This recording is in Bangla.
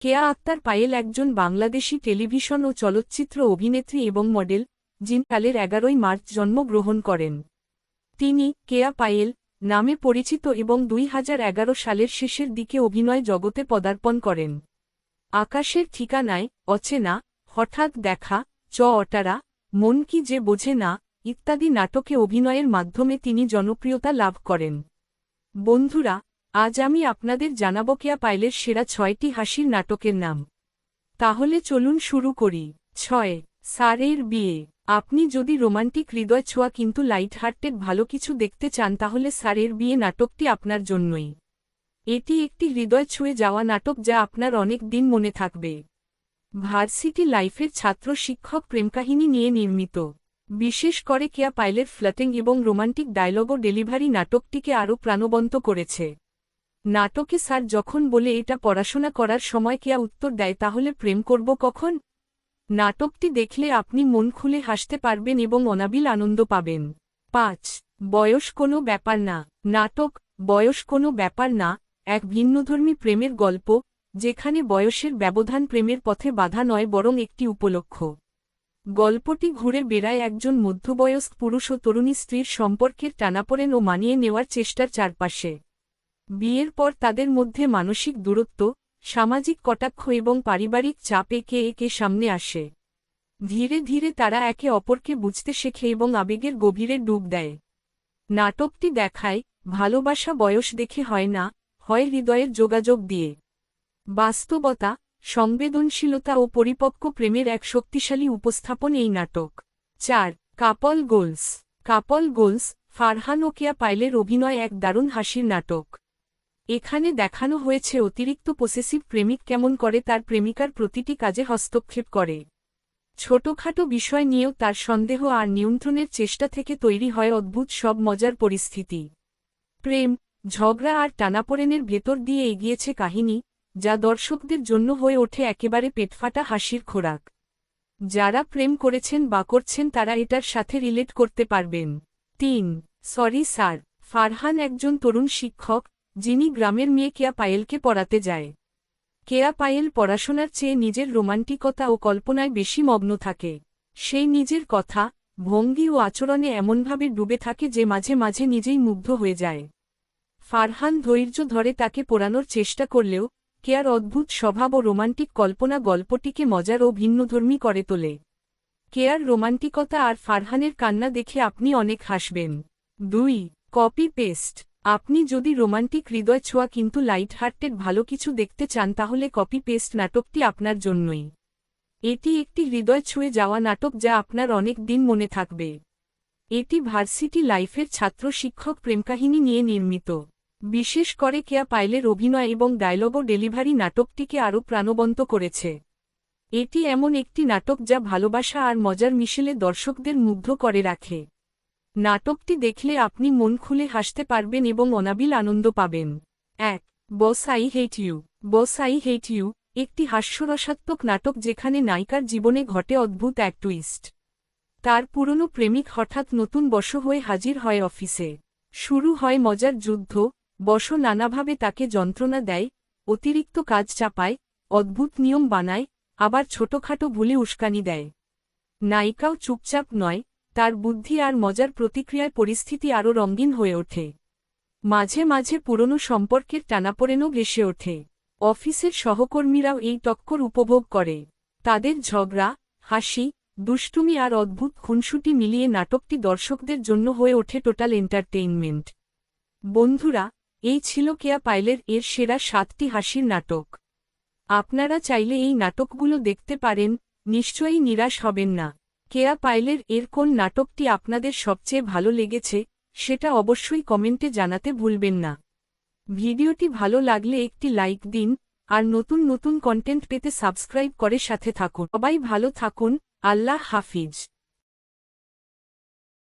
কেয়া আক্তার পায়েল একজন বাংলাদেশি টেলিভিশন ও চলচ্চিত্র অভিনেত্রী এবং মডেল, যিনি কালের এগারোই মার্চ জন্মগ্রহণ করেন। তিনি কেয়া পায়েল নামে পরিচিত এবং দুই হাজার এগারো সালের শেষের দিকে অভিনয় জগতে পদার্পণ করেন। আকাশের ঠিকানায় অচেনা হঠাৎ দেখা, চ অটারা, মন কি যে বোঝে না, ইত্যাদি নাটকে অভিনয়ের মাধ্যমে তিনি জনপ্রিয়তা লাভ করেন। বন্ধুরা আজ আমি আপনাদের জানাব কেয়া পাইলের সেরা ছয়টি হাসির নাটকের নাম। তাহলে চলুন শুরু করি। ছয়, সারের বিয়ে। আপনি যদি রোমান্টিক হৃদয় ছোঁয়া কিন্তু লাইট হার্টেড ভালো কিছু দেখতে চান তাহলে সারের বিয়ে নাটকটি আপনার জন্যই। এটি একটি হৃদয় ছুঁয়ে যাওয়া নাটক যা আপনার অনেক দিন মনে থাকবে। ভার্সিটি লাইফের ছাত্র শিক্ষক প্রেমকাহিনী নিয়ে নির্মিত। বিশেষ করে কেয়া পাইলের ফ্ল্যাটিং এবং রোমান্টিক ডায়লগ ও ডেলিভারি নাটকটিকে আরও প্রাণবন্ত করেছে। নাটকে স্যার যখন বলে এটা পড়াশোনা করার সময় কেয়া উত্তর দেয়, তাহলে প্রেম করব কখন? নাটকটি দেখলে আপনি মন খুলে হাসতে পারবেন এবং অনাবিল আনন্দ পাবেন। পাঁচ, বয়স কোনো ব্যাপার না। নাটক, বয়স কোনো ব্যাপার না। এক ভিন্নধর্মী প্রেমের গল্প, যেখানে বয়সের ব্যবধান প্রেমের পথে বাধা নয়, বরং একটি উপলক্ষ। গল্পটি ঘুরে বেড়ায় একজন মধ্যবয়স্ক পুরুষ ও তরুণী স্ত্রীর সম্পর্কের টানাপোড়েন ও মানিয়ে নেওয়ার চেষ্টার চারপাশে। বিয়ের পর তাদের মধ্যে মানসিক দূরত্ব, সামাজিক কটাক্ষ এবং পারিবারিক চাপ একে একে সামনে আসে। ধীরে ধীরে তারা একে অপরকে বুঝতে শেখে এবং আবেগের গভীরে ডুব দেয়। নাটকটি দেখায়, ভালোবাসা বয়স দেখে হয় না, হয় হৃদয়ের যোগাযোগ দিয়ে। বাস্তবতা, সংবেদনশীলতা ও পরিপক্ক প্রেমের এক শক্তিশালী উপস্থাপন এই নাটক। চার, couple goals. Couple goals, Farhan ওকিয়া পাইলের অভিনয় এক দারুণ হাসির নাটক। এখানে দেখানো হয়েছে অতিরিক্ত পসেসিভ প্রেমিক কেমন করে তার প্রেমিকার প্রতিটি কাজে হস্তক্ষেপ করে। ছোটখাটো বিষয় নিয়েও তার সন্দেহ আর নিয়ন্ত্রণের চেষ্টা থেকে তৈরি হয় অদ্ভুত সব মজার পরিস্থিতি। প্রেম, ঝগড়া আর টানাপোড়েনের ভেতর দিয়ে এগিয়েছে কাহিনী, যা দর্শকদের জন্য হয়ে ওঠে একেবারে পেটফাটা হাসির খোরাক। যারা প্রেম করেছেন বা করছেন তারা এটার সাথে রিলেট করতে পারবেন। তিন, সরি স্যার, ফারহান একজন তরুণ শিক্ষক যিনি গ্রামের মেয়ে কেয়া পায়েলকে পড়াতে যায়। কেয়া পায়েল পড়াশোনার চেয়ে নিজের রোমান্টিকতা ও কল্পনায় বেশি মগ্ন থাকে। সেই নিজের কথা, ভঙ্গি ও আচরণে এমনভাবে ডুবে থাকে যে মাঝে মাঝে নিজেই মুগ্ধ হয়ে যায়। ফারহান ধৈর্য ধরে তাকে পোড়ানোর চেষ্টা করলেও, কেয়ার অদ্ভুত স্বভাব ও রোমান্টিক কল্পনা গল্পটিকে মজার ও ভিন্নধর্মী করে তোলে। কেয়ার রোমান্টিকতা আর ফারহানের কান্না দেখে আপনি অনেক হাসবেন। দুই কপি পেস্ট আপনি যদি রোমান্টিক হৃদয় ছোঁয়া কিন্তু লাইট হার্টেড ভালো কিছু দেখতে চান, তাহলে কপি পেস্ট নাটকটি আপনার জন্যই। এটি একটি হৃদয় ছুঁয়ে যাওয়া নাটক যা আপনার অনেক দিন মনে থাকবে। এটি ভার্সিটি লাইফের ছাত্র শিক্ষক প্রেমকাহিনী নিয়ে নির্মিত। বিশেষ করে কেয়া পাইলের অভিনয় এবং ডায়লগ ও ডেলিভারি নাটকটিকে আরও প্রাণবন্ত করেছে। এটি এমন একটি নাটক যা ভালোবাসা আর মজার মিশেলে দর্শকদের মুগ্ধ করে রাখে। নাটকটি দেখলে আপনি মন খুলে হাসতে পারবেন এবং অনাবিল আনন্দ পাবেন। এক, boss I hate you. Boss I hate you, একটি হাস্যরসাত্মক নাটক যেখানে নায়িকার জীবনে ঘটে অদ্ভুত এক টুইস্ট তার পুরনো প্রেমিক হঠাৎ নতুন বশ হয়ে হাজির হয় অফিসে। শুরু হয় মজার যুদ্ধ বশ নানাভাবে তাকে যন্ত্রণা দেয়, অতিরিক্ত কাজ চাপায়, অদ্ভুত নিয়ম বানায়, আবার ছোটখাটো ভুলে উস্কানি দেয়। নায়িকাও চুপচাপ নয় তার বুদ্ধি আর মজার প্রতিক্রিয়ায় পরিস্থিতি আরও রঙিন হয়ে ওঠে। মাঝে মাঝে পুরনো সম্পর্কের টানাপোড়েনও ভেসে ওঠে। অফিসের সহকর্মীরাও এই টক্কর উপভোগ করে। তাদের ঝগড়া, হাসি, দুষ্টুমি আর অদ্ভুত খুনসুটি মিলিয়ে নাটকটি দর্শকদের জন্য হয়ে ওঠে টোটাল এন্টারটেইনমেন্ট। বন্ধুরা, এই ছিল কেয়া পাইলের এর সেরা সাতটি হাসির নাটক। আপনারা চাইলে এই নাটকগুলো দেখতে পারেন, নিশ্চয়ই নিরাশ হবেন না। কেয়া পাইলের এর কোন নাটকটি আপনাদের সবচেয়ে ভালো লেগেছে, সেটা অবশ্যই কমেন্টে জানাতে ভুলবেন না। ভিডিওটি ভালো লাগলে একটি লাইক দিন, আর নতুন নতুন কন্টেন্ট পেতে সাবস্ক্রাইব করে সাথে থাকুন। সবাই ভালো থাকুন, আল্লাহ হাফিজ।